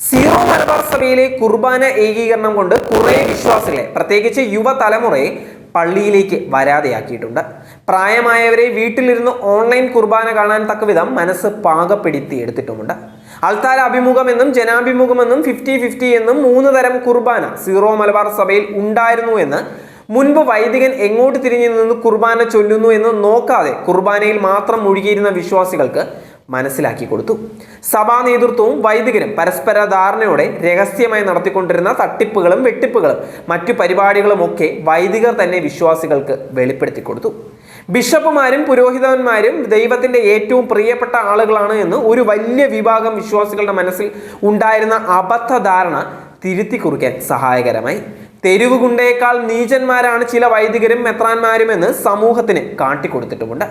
Zero Malabar സഭയിലെ കുർബാന ഏകീകരണം കൊണ്ട് കുറേ വിശ്വാസികളെ പ്രത്യേകിച്ച് യുവതലമുറയെ പള്ളിയിലേക്ക് വരാതെയാക്കിയിട്ടുണ്ട്. പ്രായമായവരെ വീട്ടിലിരുന്ന് ഓൺലൈൻ കുർബാന കാണാൻ തക്കവിധം മനസ്സ് പാകപ്പെടുത്തി എടുത്തിട്ടുമുണ്ട്. അൾത്താര അഭിമുഖമെന്നും ജനാഭിമുഖമെന്നും ഫിഫ്റ്റി ഫിഫ്റ്റി എന്നും മൂന്ന് തരം കുർബാന സീറോ മലബാർ സഭയിൽ ഉണ്ടായിരുന്നു എന്ന് മുൻപ് വൈദികൻ എങ്ങോട്ട് തിരിഞ്ഞു നിന്ന് കുർബാന ചൊല്ലുന്നു എന്ന് നോക്കാതെ കുർബാനയിൽ മാത്രം മുഴുകിയിരുന്ന വിശ്വാസികൾക്ക് മനസ്സിലാക്കി കൊടുത്തു. സഭാ നേതൃത്വവും വൈദികരും പരസ്പര ധാരണയോടെ രഹസ്യമായി നടത്തിക്കൊണ്ടിരുന്ന തട്ടിപ്പുകളും വെട്ടിപ്പുകളും മറ്റു പരിപാടികളുമൊക്കെ വൈദികർ തന്നെ വിശ്വാസികൾക്ക് വെളിപ്പെടുത്തി കൊടുത്തു. ബിഷപ്പുമാരും പുരോഹിതന്മാരും ദൈവത്തിന്റെ ഏറ്റവും പ്രിയപ്പെട്ട ആളുകളാണ് എന്ന് ഒരു വലിയ വിഭാഗം വിശ്വാസികളുടെ മനസ്സിൽ ഉണ്ടായിരുന്ന അബദ്ധ ധാരണ തിരുത്തി കുറിക്കാൻ സഹായകരമായി. തെരുവ് ഗുണ്ടയേക്കാൾ നീചന്മാരാണ് ചില വൈദികരും മെത്രാന്മാരും എന്ന് സമൂഹത്തിന് കാട്ടിക്കൊടുത്തിട്ടുമുണ്ട്.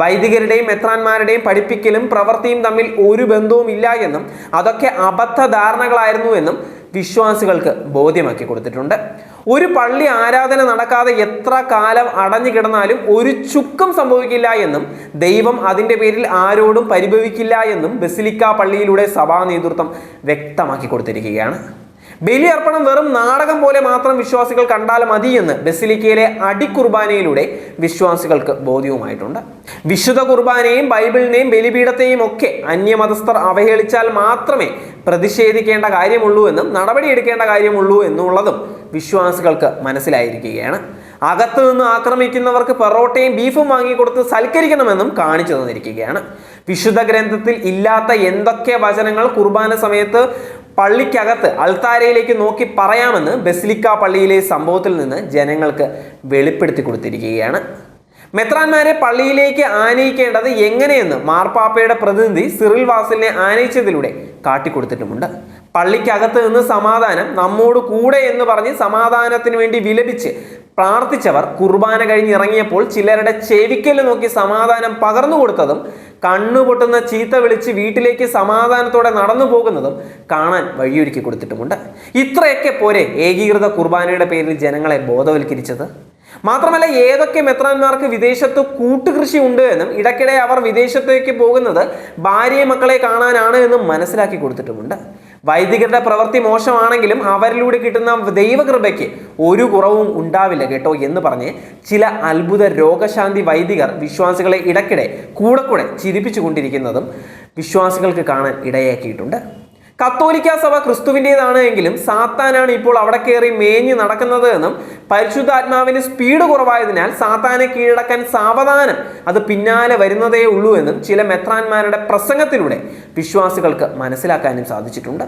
വൈദികരുടെയും മെത്രാന്മാരുടെയും പഠിപ്പിക്കലും പ്രവൃത്തിയും തമ്മിൽ ഒരു ബന്ധവും ഇല്ല എന്നും അതൊക്കെ അബദ്ധ ധാരണകളായിരുന്നു എന്നും വിശ്വാസികൾക്ക് ബോധ്യമാക്കി കൊടുത്തിട്ടുണ്ട്. ഒരു പള്ളി ആരാധന നടക്കാതെ എത്ര കാലം അടഞ്ഞു കിടന്നാലും ഒരു ചുക്കം സംഭവിക്കില്ല എന്നും ദൈവം അതിന്റെ പേരിൽ ആരോടും പരിഭവിക്കില്ല എന്നും ബസിലിക്ക പള്ളിയിലൂടെ സഭാ നേതൃത്വം വ്യക്തമാക്കി കൊടുത്തിരിക്കുകയാണ്. ബലിയർപ്പണം വെറും നാടകം പോലെ മാത്രം വിശ്വാസികൾ കണ്ടാൽ മതിയെന്ന് ബസിലിക്കയിലെ അടിക്കുർബാനയിലൂടെ വിശ്വാസികൾക്ക് ബോധ്യവുമായിട്ടുണ്ട്. വിശുദ്ധ കുർബാനയും ബൈബിളിനെയും ബലിപീഠത്തെയും ഒക്കെ അന്യമതസ്ഥർ അവഹേളിച്ചാൽ മാത്രമേ പ്രതിഷേധിക്കേണ്ട കാര്യമുള്ളൂ എന്നും നടപടിയെടുക്കേണ്ട കാര്യമുള്ളൂ എന്നുള്ളതും വിശ്വാസികൾക്ക് മനസ്സിലായിരിക്കുകയാണ്. അകത്തു നിന്ന് ആക്രമിക്കുന്നവർക്ക് പെറോട്ടയും ബീഫും വാങ്ങിക്കൊടുത്ത് സൽക്കരിക്കണമെന്നും കാണിച്ചു തന്നിരിക്കുകയാണ്. വിശുദ്ധ ഗ്രന്ഥത്തിൽ ഇല്ലാത്ത എന്തൊക്കെ വചനങ്ങൾ കുർബാന സമയത്ത് പള്ളിക്കകത്ത് അൾത്താരയിലേക്ക് നോക്കി പറയാമെന്ന് ബസിലിക്ക പള്ളിയിലെ സംഭവത്തിൽ നിന്ന് ജനങ്ങൾക്ക് വെളിപ്പെടുത്തി കൊടുത്തിരിക്കുകയാണ്. മെത്രാന്മാരെ പള്ളിയിലേക്ക് ആനയിക്കേണ്ടത് എങ്ങനെയെന്ന് മാർപ്പാപ്പയുടെ പ്രതിനിധി സിറിൽ വാസലിനെ ആനയിച്ചതിലൂടെ കാട്ടിക്കൊടുത്തിട്ടുമുണ്ട്. പള്ളിക്കകത്ത് നിന്ന് സമാധാനം നമ്മോട് കൂടെ എന്ന് പറഞ്ഞ് സമാധാനത്തിന് വേണ്ടി വിലപിച്ച് പ്രാർത്ഥിച്ചവർ കുർബാന കഴിഞ്ഞ് ഇറങ്ങിയപ്പോൾ ചിലരുടെ ചെവിക്കൽ നോക്കി സമാധാനം പകർന്നു കൊടുത്തതും കണ്ണുപൊട്ടുന്ന ചീത്ത വിളിച്ച് വീട്ടിലേക്ക് സമാധാനത്തോടെ നടന്നു പോകുന്നതും കാണാൻ വഴിയൊരുക്കി കൊടുത്തിട്ടുമുണ്ട്. ഇത്രയൊക്കെ പോരെ ഏകീകൃത കുർബാനയുടെ പേരിൽ ജനങ്ങളെ ബോധവൽക്കരിച്ചത്? മാത്രമല്ല ഏതൊക്കെ മെത്രാന്മാർക്ക് വിദേശത്ത് കൂട്ടുകൃഷി ഉണ്ട് എന്നും ഇടയ്ക്കിടെ അവർ വിദേശത്തേക്ക് പോകുന്നത് ഭാര്യയെ മക്കളെ കാണാനാണ് എന്നും മനസ്സിലാക്കി കൊടുത്തിട്ടുമുണ്ട്. വൈദികരുടെ പ്രവൃത്തി മോശമാണെങ്കിലും അവരിലൂടെ കിട്ടുന്ന ദൈവകൃപയ്ക്ക് ഒരു കുറവും ഉണ്ടാവില്ല കേട്ടോ എന്ന് പറഞ്ഞ് ചില അത്ഭുത രോഗശാന്തി വൈദികർ വിശ്വാസികളെ ഇടയ്ക്കിടെ കൂടെ കൂടെ ചിരിപ്പിച്ചു കൊണ്ടിരിക്കുന്നതും വിശ്വാസികൾക്ക് കാണാൻ ഇടയാക്കിയിട്ടുണ്ട്. കത്തോലിക്ക സഭ ക്രിസ്തുവിന്റെതാണ് എങ്കിലും സാത്താനാണ് ഇപ്പോൾ അവിടെ കയറി മേഞ്ഞ് നടക്കുന്നത് എന്നും പരിശുദ്ധാത്മാവിന് സ്പീഡ് കുറവായതിനാൽ സാത്താനെ കീഴടക്കാൻ സാവധാനം അത് പിന്നാലെ വരുന്നതേ ഉള്ളൂ എന്നും ചില മെത്രാന്മാരുടെ പ്രസംഗത്തിലൂടെ വിശ്വാസികൾക്ക് മനസ്സിലാക്കാനും സാധിച്ചിട്ടുണ്ട്.